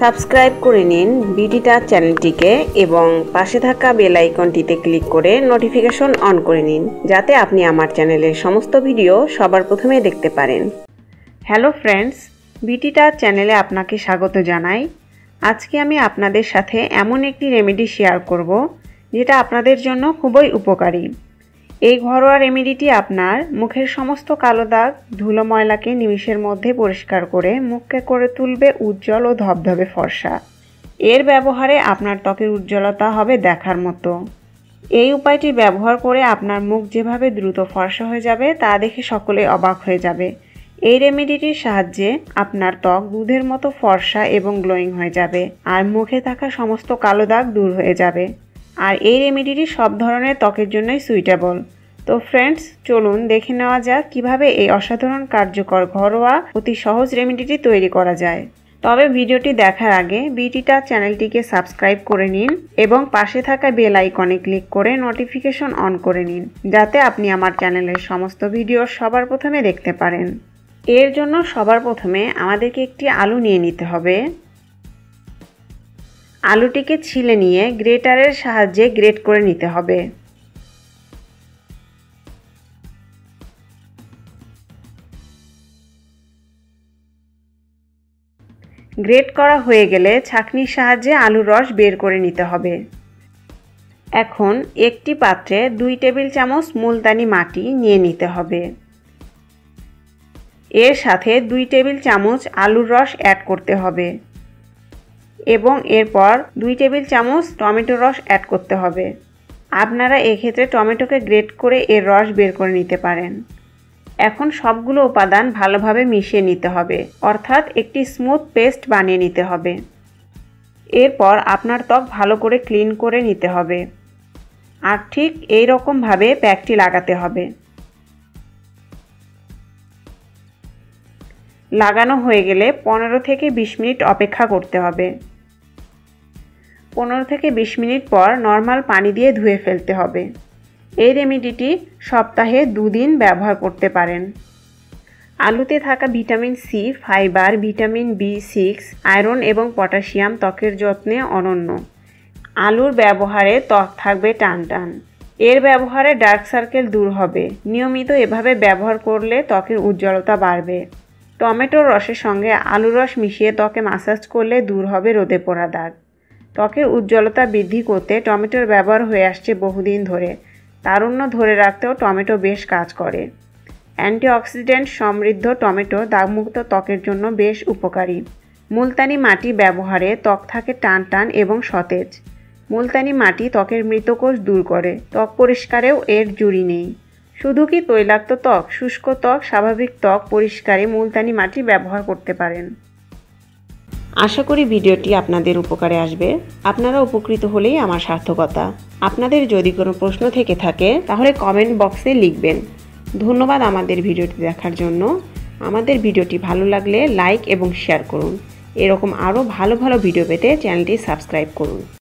Subscribe করে নিন বিডিটা চ্যানেলটিকে এবং পাশে থাকা বেল আইকনটিতে ক্লিক করে নোটিফিকেশন অন করে নিন, যাতে আপনি আমার চ্যানেলের সমস্ত ভিডিও সবার প্রথমে দেখতে পারেন। হ্যালো ফ্রেন্ডস, বিটিটা চ্যানেলে আপনাকে স্বাগত জানাই। আজকে আমি আপনাদের সাথে এমন একটি রেমেডি শেয়ার করব, যেটা আপনাদের জন্য খুবই উপকারী। এই ঘরোয়া রেমেডিটি আপনার মুখের সমস্ত কালো দাগ ধুলো ময়লাকে নিমিষের মধ্যে পরিষ্কার করে মুখকে করে তুলবে উজ্জ্বল ও ধবধবে ফর্সা। এর ব্যবহারে আপনার ত্বকের উজ্জ্বলতা হবে দেখার মতো। এই উপায়টি ব্যবহার করে আপনার মুখ যেভাবে দ্রুত ফর্সা হয়ে যাবে তা দেখে সকলে অবাক হয়ে যাবে। এই রেমেডিটির সাহায্যে আপনার ত্বক দুধের মতো ফর্সা এবং গ্লোয়িং হয়ে যাবে আর মুখে থাকা সমস্ত কালো দাগ দূর হয়ে যাবে। আর এই রেমেডিটি সব ধরনের ত্বকের জন্যই সুইটেবল তো ফ্রেন্ডস চলুন দেখে নেওয়া যাক কীভাবে এই অসাধারণ কার্যকর ঘরোয়া অতি সহজ রেমেডিটি তৈরি করা যায়। তবে ভিডিওটি দেখার আগে বিটিটা চ্যানেলটিকে সাবস্ক্রাইব করে নিন এবং পাশে থাকা বেল আইকনে ক্লিক করে নোটিফিকেশন অন করে নিন, যাতে আপনি আমার চ্যানেলের সমস্ত ভিডিও সবার প্রথমে দেখতে পারেন। এর জন্য সবার প্রথমে আমাদেরকে একটি আলু নিয়ে নিতে হবে। আলুটিকে ছিলে নিয়ে গ্রেটারের সাহায্যে গ্রেট করে নিতে হবে। গ্রেট করা হয়ে গেলে ছাঁকনির সাহায্যে আলুর রস বের করে নিতে হবে। এখন একটি পাত্রে দুই টেবিল চামচ মুলতানি মাটি নিয়ে নিতে হবে। এর সাথে দুই টেবিল চামচ আলুর রস অ্যাড করতে হবে। এবং এরপর দুই টেবিল চামচ টমেটো রস অ্যাড করতে হবে। আপনারা এক্ষেত্রে টমেটোকে গ্রেট করে এর রস বের করে নিতে পারেন। এখন সবগুলো উপাদান ভালোভাবে মিশিয়ে নিতে হবে, অর্থাৎ একটি স্মুথ পেস্ট বানিয়ে নিতে হবে। এরপর আপনার ত্বক ভালো করে ক্লিন করে নিতে হবে। আর ঠিক এই রকমভাবে প্যাকটি লাগাতে হবে। লাগানো হয়ে গেলে পনেরো থেকে বিশ মিনিট অপেক্ষা করতে হবে। পনেরো থেকে বিশ মিনিট পর নর্মাল পানি দিয়ে ধুয়ে ফেলতে হবে। এই রেমেডিটি সপ্তাহে দুদিন ব্যবহার করতে পারেন। আলুতে থাকা vitamin C, fibre, vitamin B six, iron এবং পটাশিয়াম ত্বকের যত্নে অনন্য। আলুর ব্যবহারে ত্বক থাকবে টান টান এর ব্যবহারে ডার্ক সার্কেল দূর হবে। নিয়মিত এভাবে ব্যবহার করলে ত্বকের উজ্জ্বলতা বাড়বে। টমেটোর রসের সঙ্গে আলু রস মিশিয়ে ত্বকে মাসাজ করলে দূর হবে রোদে পোড়া দাগ। ত্বকের উজ্জ্বলতা বৃদ্ধি করতে টমেটোর ব্যবহার হয়ে আসছে বহুদিন ধরে। তারুণ্য ধরে রাখতেও টমেটো বেশ কাজ করে। অ্যান্টিঅক্সিডেন্ট সমৃদ্ধ টমেটো দাগমুক্ত ত্বকের জন্য বেশ উপকারী। মুলতানি মাটি ব্যবহারে ত্বক থাকে টান টান এবং সতেজ। মুলতানি মাটি ত্বকের মৃতকোষ দূর করে। ত্বক পরিষ্কারেও এর জুড়ি নেই। শুধু কি তৈলাক্ত ত্বক, শুষ্ক ত্বক, স্বাভাবিক ত্বক পরিষ্কারে মুলতানি মাটি ব্যবহার করতে পারেন। আশা করি ভিডিওটি আপনাদের উপকারে আসবে। আপনারা উপকৃত হলেই আমার সার্থকতা। আপনাদের যদি কোনো প্রশ্ন থেকে থাকে, তাহলে কমেন্ট বক্সে লিখবেন। ধন্যবাদ আমাদের ভিডিওটি দেখার জন্য। আমাদের ভিডিওটি ভালো লাগলে লাইক এবং শেয়ার করুন। এরকম আরও ভালো ভালো ভিডিও পেতে চ্যানেলটি সাবস্ক্রাইব করুন।